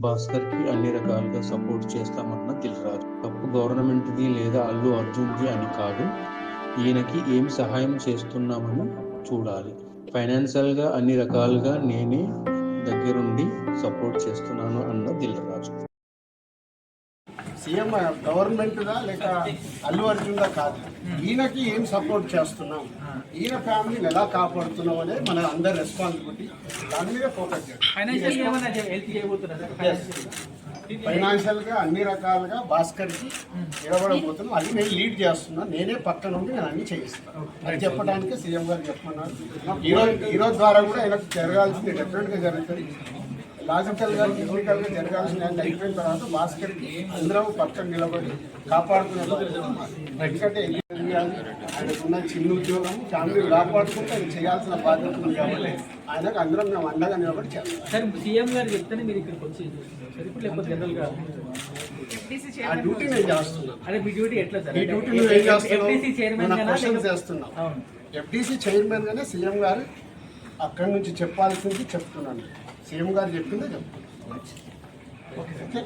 భాస్కర్కి అన్ని రకాలుగా సపోర్ట్ చేస్తామన్న దిల్రాజు తప్పు గవర్నమెంట్ది లేదా అల్లు అర్జున్ది అని కాదు. ఈయనకి ఏం సహాయం చేస్తున్నామని చూడాలి. ఫైనాన్షియల్గా అన్ని రకాలుగా నేనే దగ్గరుండి సపోర్ట్ చేస్తున్నాను అన్న దిల్రాజు సీఎం గవర్నమెంట్దా లేక అల్లు అర్జున్దా కాదు? ఈయనకి ఏం సపోర్ట్ చేస్తున్నాం? ఈయన ఫ్యామిలీని ఎలా కాపాడుతున్నాం అనేది మన అందరి రెస్పాన్సిబిలిటీ దాని మీద ఫోకస్ చేయాలి ఫైనాన్షియల్ ఏమైనా హెల్ప్ చేయబోతున్నారు ఫైనాన్షియల్గా అన్ని రకాలుగా భాస్కర్కి నిలబడబోతున్నాం అది నేను లీడ్ చేస్తున్నాను నేనే పక్క నుండి నేను అన్ని చేయిస్తాను అది చెప్పడానికి సీఎం గారు చెప్పమన్నారు ఈరోజు ఈరోజు ద్వారా కూడా ఆయనకు జరగాల్సింది డెఫినెట్గా జరుగుతుంది. లాజికల్గా టెక్నికల్గా జరగాల్సిన అన్ని అయిపోయిన తర్వాత భాస్కర్కి అందరం పక్కన నిలబడి కాపాడుకునే. ఎందుకంటే చేయాలి? ఆయనకున్న చిన్న ఉద్యోగం ఫ్యామిలీ కాపాడుకుంటే ఆయన చేయాల్సిన బాధ్యత ఉంది కాబట్టి ఆయనకు అందరం మేము అండగా నిలబడి చేస్తాం సార్ సీఎం గారు చెప్తేనే మీరు ఇక్కడికి వచ్చి లేకపోతే ఆ డ్యూటీ నేను చేస్తున్నాను అదే మీ డ్యూటీ ఎట్లా సార్? ఈ డ్యూటీ నువ్వు ఏం చేస్తున్నావు? ఎఫ్డీసీ చైర్మన్ మన క్వశ్చన్స్ చేస్తున్నావు అవును. ఎఫ్డీసీ చైర్మన్ గానే సీఎం గారు అక్కడి నుంచి చెప్పాల్సింది చెప్తున్నాను. సీఎం గారు చెప్పిందే చెప్తున్నాను. ఓకే?